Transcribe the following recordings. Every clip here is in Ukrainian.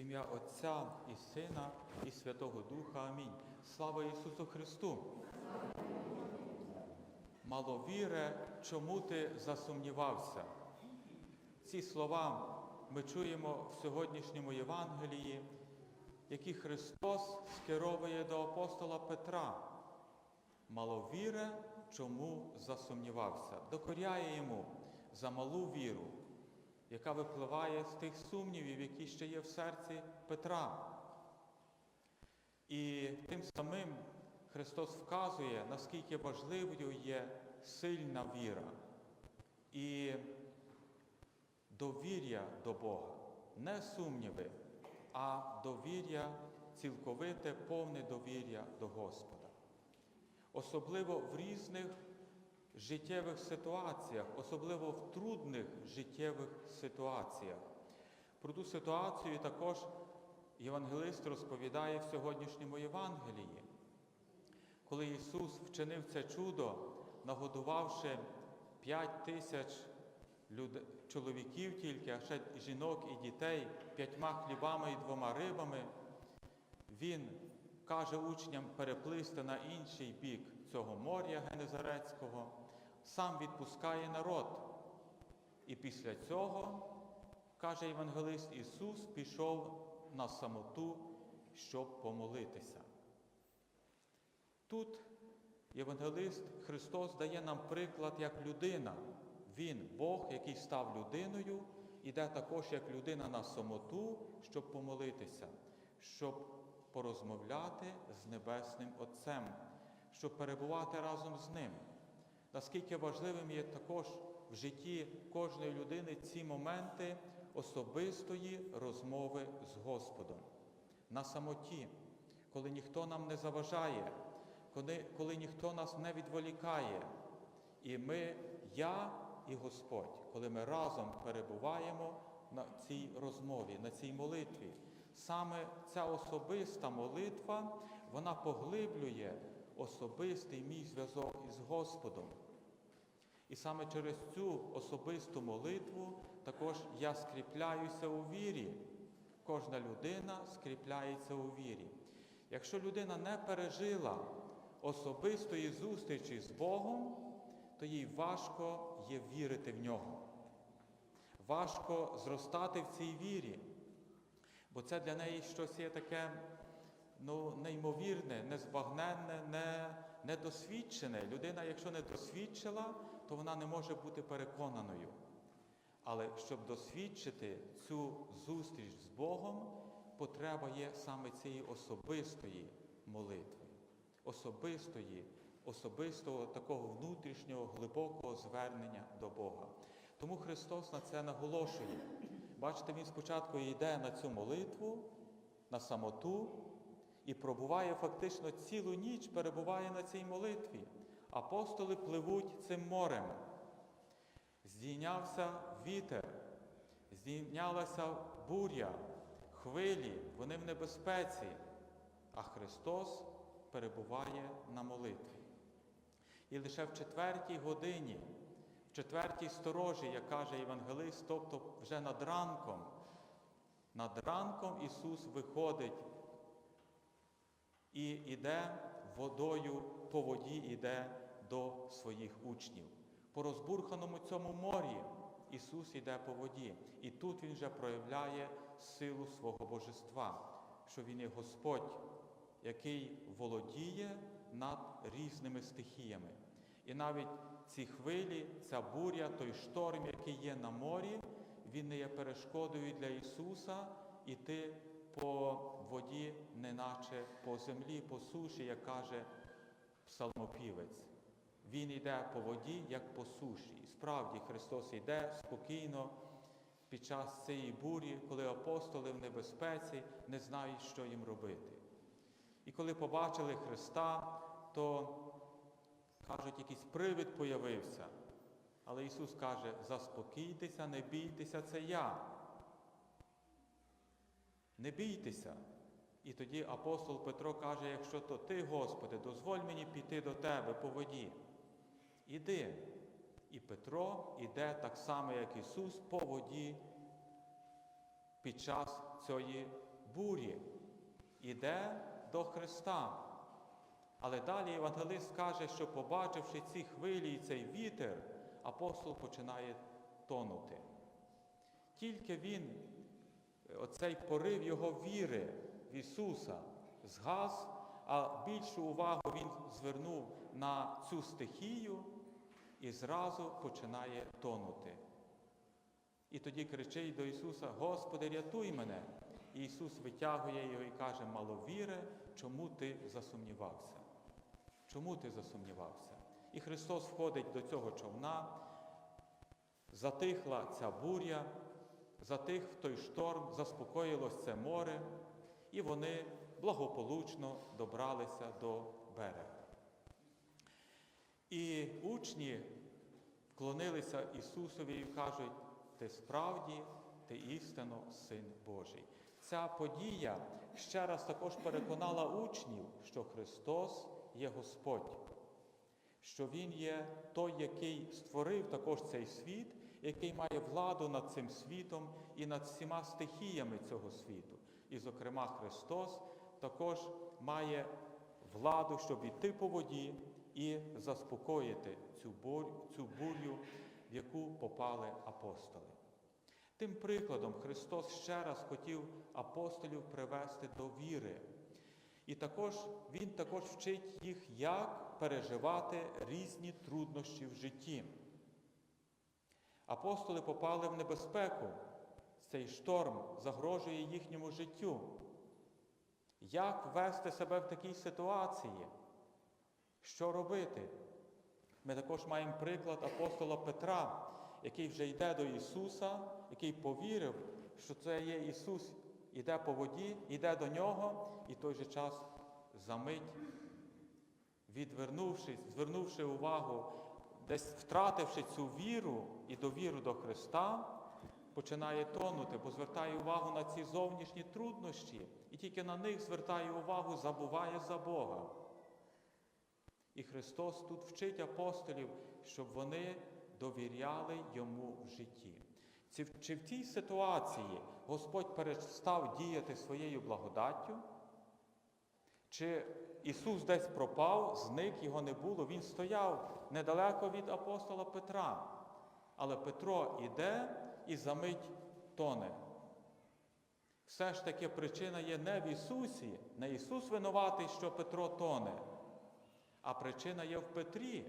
Ім'я Отця і Сина, і Святого Духа. Амінь. Слава Ісусу Христу! Маловіре, чому ти засумнівався? Ці слова ми чуємо в сьогоднішньому Євангелії, які Христос скеровує до апостола Петра. Маловіре, чому засумнівався? Докоряє йому за малу віру, яка випливає з тих сумнівів, які ще є в серці Петра. І тим самим Христос вказує, наскільки важливою є сильна віра і довір'я до Бога. Не сумніви, а довір'я, цілковите, повне довір'я до Господа. Особливо в різних життєвих ситуаціях, особливо в трудних життєвих ситуаціях. Про ту ситуацію також євангелист розповідає в сьогоднішньому Євангелії. Коли Ісус вчинив це чудо, нагодувавши п'ять тисяч люд... чоловіків тільки, а ще жінок і дітей п'ятьма хлібами і двома рибами, Він каже учням переплисти на інший бік цього моря Генезарецького, сам відпускає народ. І після цього, каже Євангелист, Ісус пішов на самоту, щоб помолитися. Тут Євангелист Христос дає нам приклад як людина. Він, Бог, який став людиною, іде також як людина на самоту, щоб помолитися, щоб порозмовляти з Небесним Отцем, щоб перебувати разом з Ним. Наскільки важливим є також в житті кожної людини ці моменти особистої розмови з Господом на самоті, коли ніхто нам не заважає, коли, коли ніхто нас не відволікає. І ми, я і Господь, коли ми разом перебуваємо на цій розмові, на цій молитві. Саме ця особиста молитва, вона поглиблює особистий мій зв'язок із Господом. І саме через цю особисту молитву також я скріпляюся у вірі. Кожна людина скріпляється у вірі. Якщо людина не пережила особистої зустрічі з Богом, то їй важко є вірити в нього. Важко зростати в цій вірі, бо це для неї щось є таке ну, неймовірне, незбагненне, не, недосвідчене. Людина, якщо не досвідчила, то вона не може бути переконаною. Але щоб досвідчити цю зустріч з Богом, потреба є саме цієї особистої молитви, особистої, особистого такого внутрішнього, глибокого звернення до Бога. Тому Христос на це наголошує. Бачите, Він спочатку йде на цю молитву, на самоту і пробуває фактично цілу ніч, перебуває на цій молитві. Апостоли пливуть цим морем. Здійнявся вітер, здійнялася буря, хвилі, вони в небезпеці, а Христос перебуває на молитві. І лише в четвертій годині, в четвертій сторожі, як каже Євангелист, тобто вже над ранком, над ранком Ісус виходить і йде водою, по воді йде до своїх учнів. По розбурханому цьому морі Ісус йде по воді. І тут Він вже проявляє силу свого божества, що Він є Господь, який володіє над різними стихіями. І навіть ці хвилі, ця буря, той шторм, який є на морі, він не є перешкодою для Ісуса іти по воді, неначе по землі, по суші, як каже псалмопівець. Він йде по воді, як по суші. І справді Христос йде спокійно під час цієї бурі, коли апостоли в небезпеці не знають, що їм робити. І коли побачили Христа, то, кажуть, якийсь привид появився. Але Ісус каже, заспокійтеся, не бійтеся, це я. Не бійтеся. І тоді апостол Петро каже, якщо то ти, Господи, дозволь мені піти до Тебе по воді. Іди. І Петро іде так само, як Ісус, по воді під час цієї бурі, іде до Христа. Але далі Євангелист каже, що побачивши ці хвилі і цей вітер, апостол починає тонути. Тільки він, оцей порив його віри в Ісуса, згас, а більшу увагу він звернув на цю стихію і зразу починає тонути. І тоді кричить до Ісуса: Господи, рятуй мене! І Ісус витягує його і каже, маловіре, чому ти засумнівався? Чому ти засумнівався? І Христос входить до цього човна, затихла ця буря, затих той шторм, заспокоїлось це море, і вони благополучно добралися до берега. І учні вклонилися Ісусові і кажуть, ти справді, ти істинно Син Божий. Ця подія ще раз також переконала учнів, що Христос є Господь, що Він є той, який створив також цей світ, який має владу над цим світом і над всіма стихіями цього світу. І, зокрема, Христос також має владу, щоб іти по воді і заспокоїти цю цю бурю, в яку попали апостоли. Тим прикладом Христос ще раз хотів апостолів привести до віри. І також Він також вчить їх, як переживати різні труднощі в житті. Апостоли попали в небезпеку. Цей шторм загрожує їхньому життю. Як вести себе в такій ситуації? Що робити? Ми також маємо приклад апостола Петра, який вже йде до Ісуса, який повірив, що це є Ісус, іде по воді, йде до нього, і в той же час за мить, відвернувшись, звернувши увагу, десь втративши цю віру і довіру до Христа, починає тонути, бо звертає увагу на ці зовнішні труднощі, і тільки на них звертає увагу, забуває за Бога. І Христос тут вчить апостолів, щоб вони довіряли йому в житті. Чи в тій ситуації Господь перестав діяти своєю благодаттю? Чи Ісус десь пропав, зник, його не було, Він стояв недалеко від апостола Петра. Але Петро іде і за мить тоне. Все ж таки причина є не в Ісусі, не Ісус винуватий, що Петро тоне, а причина є в Петрі,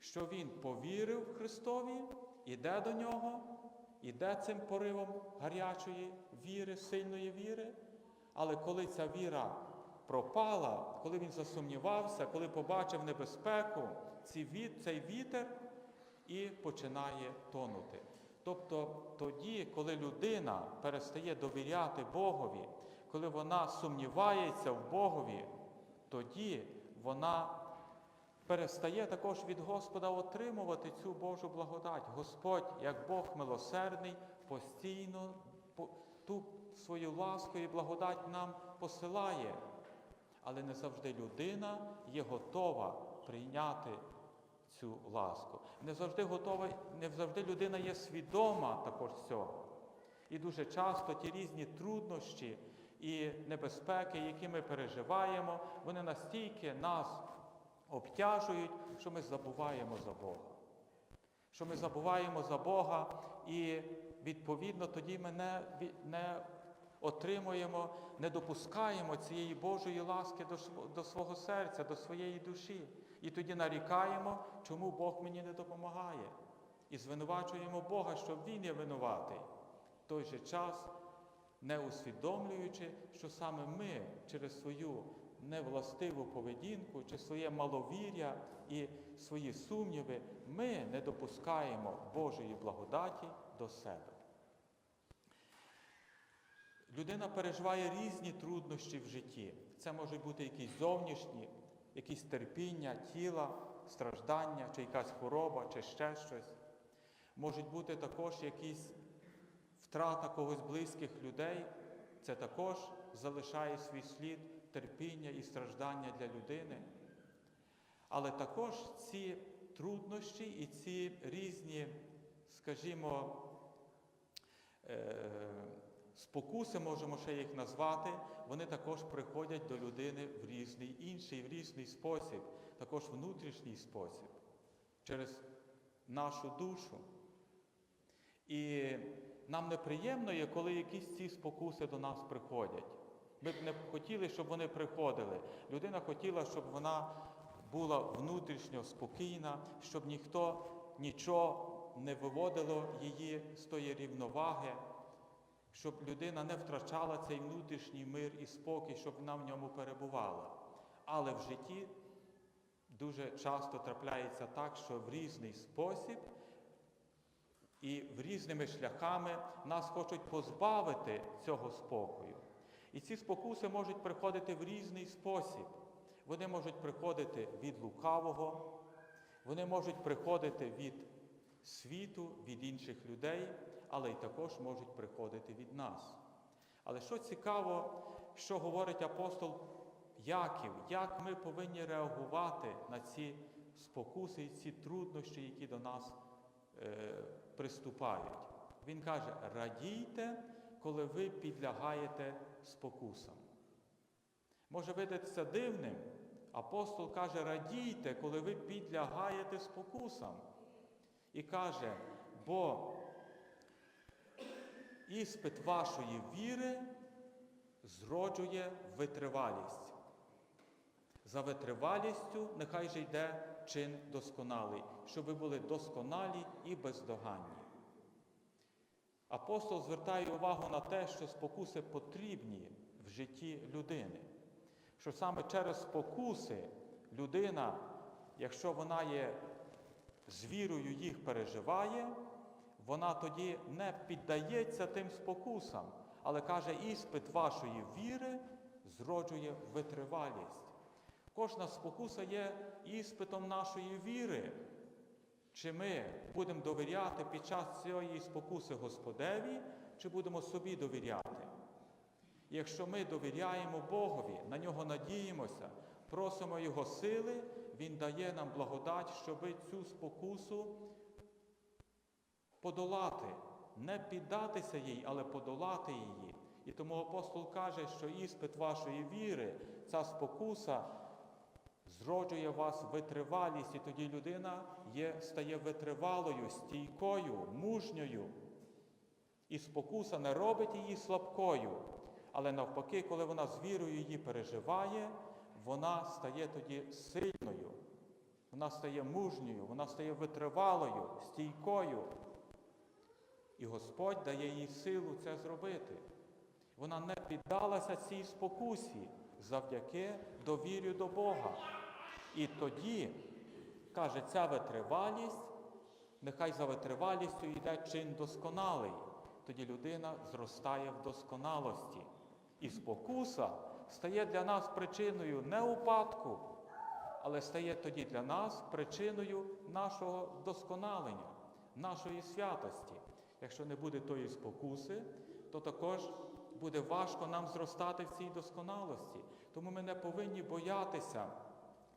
що Він повірив Христові, іде до нього, іде цим поривом гарячої віри, сильної віри. Але коли ця віра пропала, коли він засумнівався, коли побачив небезпеку, цей вітер і починає тонути. Тобто тоді, коли людина перестає довіряти Богові, коли вона сумнівається в Богові, тоді вона перестає також від Господа отримувати цю Божу благодать. Господь, як Бог милосердний, постійно ту свою ласку і благодать нам посилає. Але не завжди людина є готова прийняти цю ласку. Не завжди готова, не завжди людина є свідома також цього. І дуже часто ті різні труднощі і небезпеки, які ми переживаємо, вони настільки нас обтяжують, що ми забуваємо за Бога. Що ми забуваємо за Бога, і відповідно тоді ми не, не отримуємо, не допускаємо цієї Божої ласки до, до свого серця, до своєї душі. І тоді нарікаємо, чому Бог мені не допомагає. І звинувачуємо Бога, що Він є винуватий. В той же час, не усвідомлюючи, що саме ми через свою невластиву поведінку чи своє маловір'я і свої сумніви, ми не допускаємо Божої благодаті до себе. Людина переживає різні труднощі в житті. Це можуть бути якісь зовнішні, якісь терпіння, тіла, страждання, чи якась хвороба, чи ще щось. Можуть бути також якісь втрата когось близьких людей. Це також залишає свій слід терпіння і страждання для людини. Але також ці труднощі і ці різні, скажімо, е, спокуси, можемо ще їх назвати, вони також приходять до людини в різний інший, в різний спосіб, також внутрішній спосіб, через нашу душу. І нам неприємно є, коли якісь ці спокуси до нас приходять. Ми б не хотіли, щоб вони приходили. Людина хотіла, щоб вона була внутрішньо спокійна, щоб ніхто нічого не виводило її з тої рівноваги, щоб людина не втрачала цей внутрішній мир і спокій, щоб вона в ньому перебувала. Але в житті дуже часто трапляється так, що в різний спосіб і в різними шляхами нас хочуть позбавити цього спокою. І ці спокуси можуть приходити в різний спосіб. Вони можуть приходити від лукавого, вони можуть приходити від світу, від інших людей, але й також можуть приходити від нас. Але що цікаво, що говорить апостол Яків, як ми повинні реагувати на ці спокуси і ці труднощі, які до нас е, приступають. Він каже: радійте, коли ви підлягаєте спокусам. Може видатися дивним, апостол каже, радійте, коли ви підлягаєте спокусам. І каже, бо іспит вашої віри зроджує витривалість. За витривалістю нехай же йде чин досконалий, щоб ви були досконалі і бездоганні. Апостол звертає увагу на те, що спокуси потрібні в житті людини, що саме через спокуси людина, якщо вона є з вірою їх переживає, вона тоді не піддається тим спокусам, але каже, іспит вашої віри зроджує витривалість. Кожна спокуса є іспитом нашої віри. Чи ми будемо довіряти під час цієї спокуси Господеві, чи будемо собі довіряти? Якщо ми довіряємо Богові, на нього надіємося, просимо Його сили, Він дає нам благодать, щоб цю спокусу подолати, не піддатися їй, але подолати її. І тому апостол каже, що іспит вашої віри, ця спокуса зроджує вас витривалість, і тоді людина є, стає витривалою, стійкою, мужньою. І спокуса не робить її слабкою, але навпаки, коли вона з вірою її переживає, вона стає тоді сильною, вона стає мужньою, вона стає витривалою, стійкою. І Господь дає їй силу це зробити. Вона не піддалася цій спокусі завдяки довір'ю до Бога. І тоді, каже, ця витривалість, нехай за витривалістю йде чин досконалий. Тоді людина зростає в досконалості. І спокуса стає для нас причиною не упадку, але стає тоді для нас причиною нашого досконалення, нашої святості. Якщо не буде тої спокуси, то також буде важко нам зростати в цій досконалості. Тому ми не повинні боятися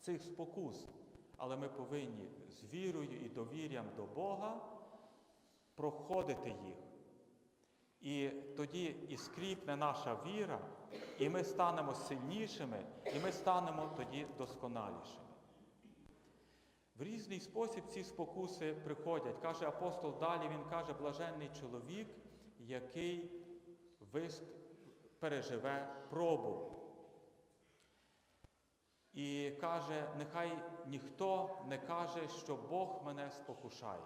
цих спокус, але ми повинні з вірою і довір'ям до Бога проходити їх. І тоді і скріпне наша віра, і ми станемо сильнішими, і ми станемо тоді досконалішими. В різний спосіб ці спокуси приходять. Каже апостол далі, він каже, блаженний чоловік, який переживе пробу. І каже, нехай ніхто не каже, що Бог мене спокушає.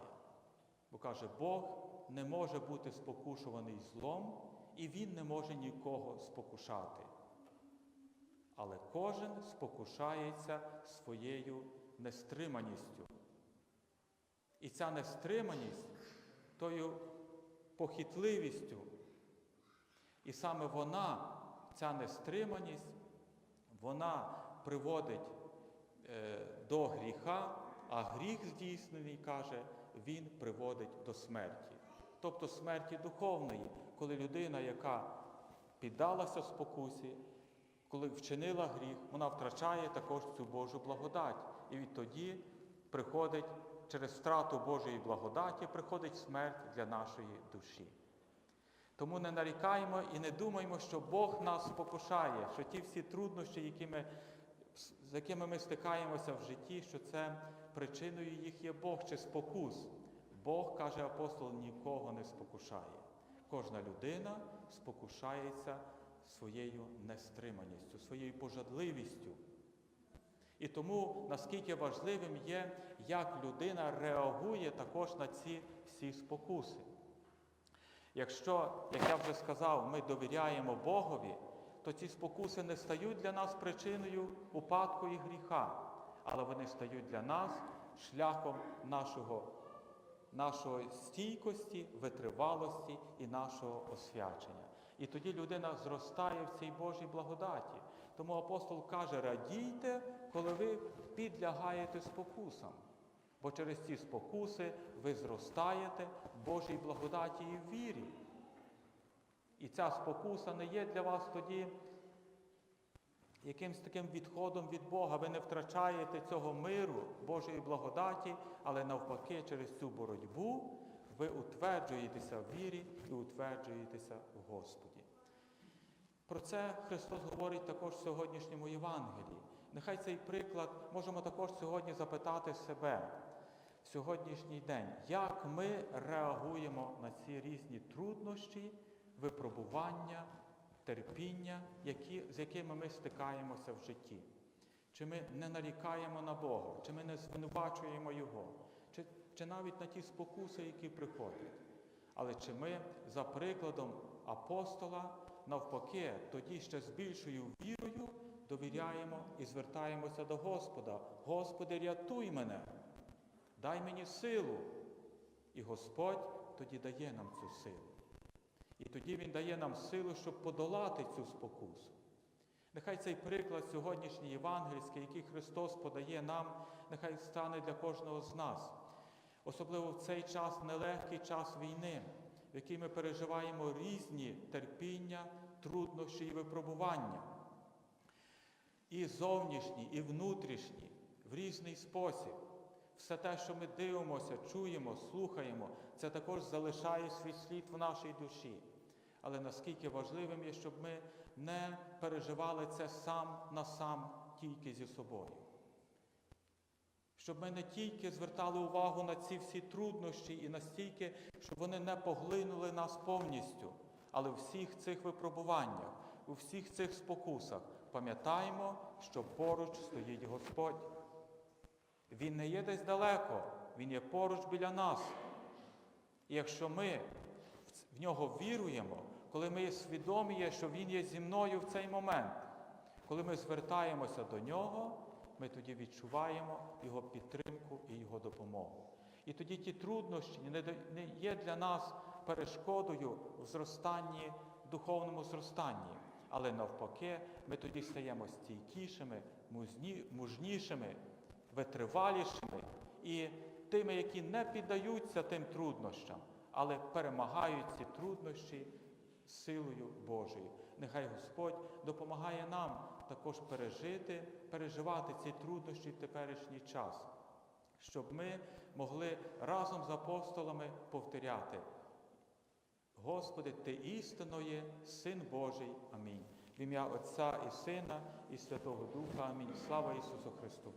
Бо каже, Бог не може бути спокушуваний злом, і Він не може нікого спокушати. Але кожен спокушається своєю нестриманістю. І ця нестриманість тою похитливістю. І саме вона, ця нестриманість, вона приводить е, до гріха, а гріх здійснений, каже, він приводить до смерті. Тобто смерті духовної, коли людина, яка піддалася спокусі, коли вчинила гріх, вона втрачає також цю Божу благодать. І відтоді приходить через втрату Божої благодаті, приходить смерть для нашої душі. Тому не нарікаємо і не думаємо, що Бог нас спокушає, що ті всі труднощі, які ми, з якими ми стикаємося в житті, що це причиною їх є Бог чи спокус. Бог, каже апостол, нікого не спокушає. Кожна людина спокушається своєю нестриманістю, своєю пожадливістю. І тому наскільки важливим є, як людина реагує також на ці всі спокуси. Якщо, як я вже сказав, ми довіряємо Богові, то ці спокуси не стають для нас причиною упадку і гріха, але вони стають для нас шляхом нашого, нашої стійкості, витривалості і нашого освячення. І тоді людина зростає в цій Божій благодаті. Тому апостол каже: радійте, коли ви підлягаєте спокусам. Бо через ці спокуси ви зростаєте в Божій благодаті і в вірі. І ця спокуса не є для вас тоді якимсь таким відходом від Бога. Ви не втрачаєте цього миру, Божої благодаті, але навпаки, через цю боротьбу ви утверджуєтеся в вірі і утверджуєтеся в Господі. Про це Христос говорить також в сьогоднішньому Євангелії. Нехай цей приклад можемо також сьогодні запитати себе в сьогоднішній день, як ми реагуємо на ці різні труднощі, випробування, терпіння, які, з якими ми стикаємося в житті. Чи ми не нарікаємо на Бога, чи ми не звинувачуємо Його, чи, чи навіть на ті спокуси, які приходять. Але чи ми, за прикладом апостола, навпаки, тоді ще з більшою вірою довіряємо і звертаємося до Господа. Господи, рятуй мене, дай мені силу. І Господь тоді дає нам цю силу. І тоді Він дає нам силу, щоб подолати цю спокусу. Нехай цей приклад сьогоднішній євангельський, який Христос подає нам, нехай стане для кожного з нас. Особливо в цей час, нелегкий час війни, в який ми переживаємо різні терпіння, труднощі і випробування. І зовнішні, і внутрішні, в різний спосіб. Все те, що ми дивимося, чуємо, слухаємо, це також залишає свій слід в нашій душі. Але наскільки важливим є, щоб ми не переживали це сам на сам тільки зі собою. Щоб ми не тільки звертали увагу на ці всі труднощі і настільки, щоб вони не поглинули нас повністю, але у всіх цих випробуваннях, у всіх цих спокусах пам'ятаємо, що поруч стоїть Господь. Він не є десь далеко, Він є поруч біля нас. І якщо ми в нього віруємо, коли ми є свідомі, що Він є зі мною в цей момент, коли ми звертаємося до нього, ми тоді відчуваємо Його підтримку і Його допомогу. І тоді ті труднощі не є для нас перешкодою в зростанні, духовному зростанні. Але навпаки, ми тоді стаємо стійкішими, мужнішими, витривалішими і тими, які не піддаються тим труднощам, але перемагають ці труднощі силою Божою. Нехай Господь допомагає нам також пережити, переживати ці труднощі в теперішній час, щоб ми могли разом з апостолами повторяти. Господи, Ти істинно є Син Божий. Амінь. В ім'я Отця і Сина, і Святого Духа. Амінь. Слава Ісусу Христу!